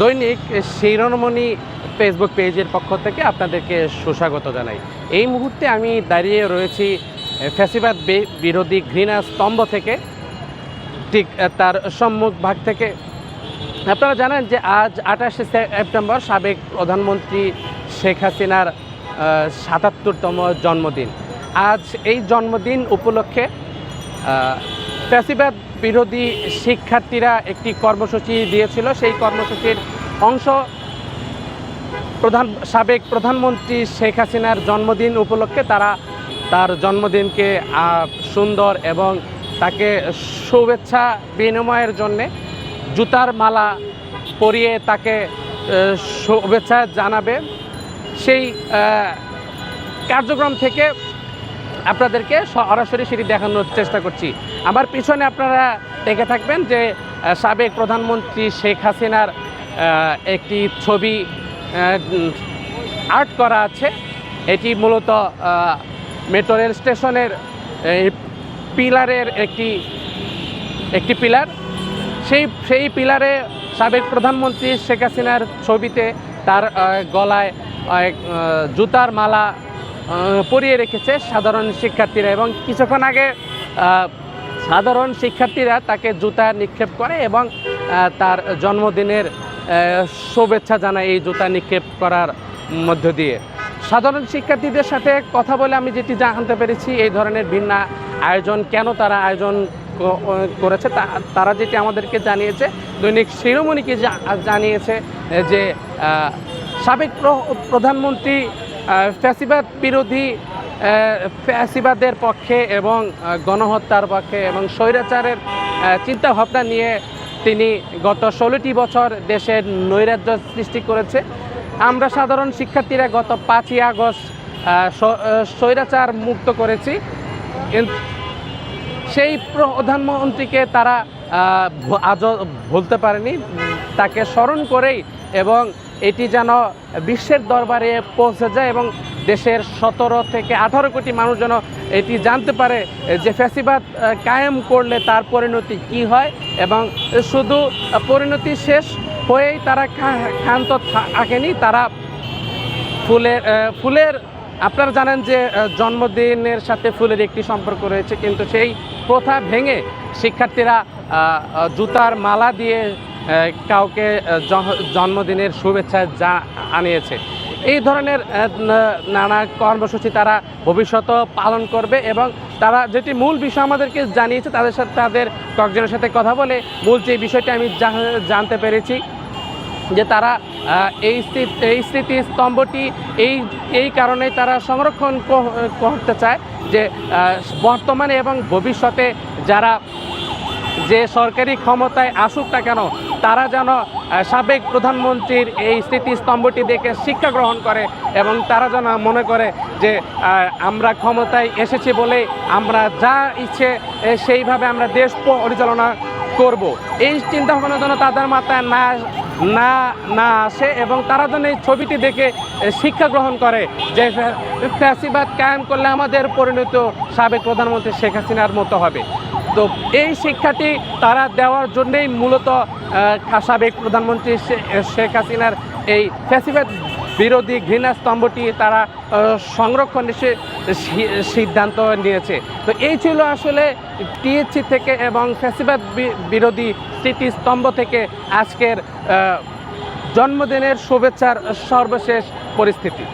দৈনিক শিরোমণি ফেসবুক পেজের পক্ষ থেকে আপনাদেরকে সুস্বাগত জানাই। এই মুহূর্তে আমি দাঁড়িয়ে রয়েছি ফ্যাসিবাদ বিরোধী ঘৃণা স্তম্ভ থেকে, ঠিক তার সম্মুখ ভাগ থেকে। আপনারা জানেন যে আজ আঠাশে সেপ্টেম্বর সাবেক প্রধানমন্ত্রী শেখ হাসিনার সাতাত্তরতম জন্মদিন। আজ এই জন্মদিন উপলক্ষে ফ্যাসিবাদ বিরোধী শিক্ষার্থীরা একটি কর্মসূচি দিয়েছিল। সেই কর্মসূচির অংশ প্রধান, সাবেক প্রধানমন্ত্রী শেখ হাসিনার জন্মদিন উপলক্ষে তারা তার জন্মদিনকে সুন্দর এবং তাকে শুভেচ্ছা বিনিময়ের জন্যে জুতার মালা পরিয়ে তাকে শুভেচ্ছা জানাবে। সেই কার্যক্রম থেকে আপনাদেরকে সরাসরি সেটি দেখানোর চেষ্টা করছি। আমার পিছনে আপনারা দেখে থাকবেন যে সাবেক প্রধানমন্ত্রী শেখ হাসিনার একটি ছবি আর্ট করা আছে। এটি মূলত মেট্রো রেল স্টেশনের পিলারের একটি একটি পিলার। সেই সেই পিলারে সাবেক প্রধানমন্ত্রী শেখ হাসিনার ছবিতে তার গলায় জুতার মালা পরিয়ে রেখেছে সাধারণ শিক্ষার্থীরা এবং কিছুক্ষণ আগে সাধারণ শিক্ষার্থীরা তাকে জুতা নিক্ষেপ করে এবং তার জন্মদিনের শুভেচ্ছা জানায় এই জুতা নিক্ষেপ করার মধ্য দিয়ে। সাধারণ শিক্ষার্থীদের সাথে কথা বলে আমি যেটি জানতে পেরেছি, এই ধরনের ভিন্ন আয়োজন কেন তারা আয়োজন করেছে তারা যেটি আমাদেরকে জানিয়েছে, দৈনিক শিরোমণিকে জানিয়েছে যে সাবেক প্র- প্রধানমন্ত্রী ফ্যাসিবাদ বিরোধী ফ্যাসিবাদের পক্ষে এবং গণহত্যার পক্ষে এবং স্বৈরাচারের চিন্তাভাবনা নিয়ে তিনি গত ষোলোটি বছর দেশের নৈরাজ্য সৃষ্টি করেছে। আমরা সাধারণ শিক্ষার্থীরা গত পাঁচই আগস্ট স্বৈরাচার মুক্ত করেছি। সেই প্রধানমন্ত্রীকে তারা আজও ভুলতে পারেনি। তাকে স্মরণ করেই এবং এটি যেন বিশ্বের দরবারে পৌঁছে যায় এবং দেশের সতেরো থেকে আঠারো কোটি মানুষ যেন এটি জানতে পারে যে ফ্যাসিবাদ কায়েম করলে তার পরিণতি কি হয় এবং শুধু পরিণতি শেষ হয়েই তারা ক্ষান্ত থাকেনি, তারা ফুলের ফুলের, আপনারা জানেন যে জন্মদিনের সাথে ফুলের একটি সম্পর্ক রয়েছে, কিন্তু সেই প্রথা ভেঙে শিক্ষার্থীরা জুতার মালা দিয়ে কাউকে জন্মদিনের শুভেচ্ছা যা আনিয়েছে। এই ধরনের নানা কর্মসূচি তারা ভবিষ্যতেও পালন করবে এবং তারা যেটি মূল বিষয় আমাদেরকে জানিয়েছে, তাদের সাথে, তাদের কয়েকজনের সাথে কথা বলে মূল যে বিষয়টি আমি জানতে পেরেছি, যে তারা এই এই স্মৃতিস্তম্ভটি এই এই কারণে তারা সংরক্ষণ করতে চায় যে বর্তমানে এবং ভবিষ্যতে যারা যে সরকারি ক্ষমতায় আসুক না কেন তারা যেন সাবেক প্রধানমন্ত্রীর এই স্মৃতিস্তম্ভটি দেখে শিক্ষা গ্রহণ করে এবং তারা যেন মনে করে যে আমরা ক্ষমতায় এসেছি বলে আমরা যা ইচ্ছে সেইভাবে আমরা দেশ পরিচালনা করব। এই চিন্তা ভাবনা যেন তাদের মাথায় না না না আসে এবং তারা যেন এই ছবিটি দেখে শিক্ষা গ্রহণ করে যে, ফ্যা- ফ্যাসিবাদ কায়েম করলে আমাদের পরিণত সাবেক প্রধানমন্ত্রী শেখ হাসিনার মতো হবে। তো এই শিক্ষাটি তারা দেওয়ার জন্যই মূলত সাবেক প্রধানমন্ত্রী শেখ হাসিনার এই ফ্যাসিবাদ বিরোধী ঘৃণা স্তম্ভটি তারা সংরক্ষণের সিদ্ধান্ত নিয়েছে। তো এই ছিল আসলে টিএসসি থেকে এবং ফ্যাসিবাদ বিরোধী স্মৃতিস্তম্ভ থেকে আজকের জন্মদিনের শুভেচ্ছার সর্বশেষ পরিস্থিতি।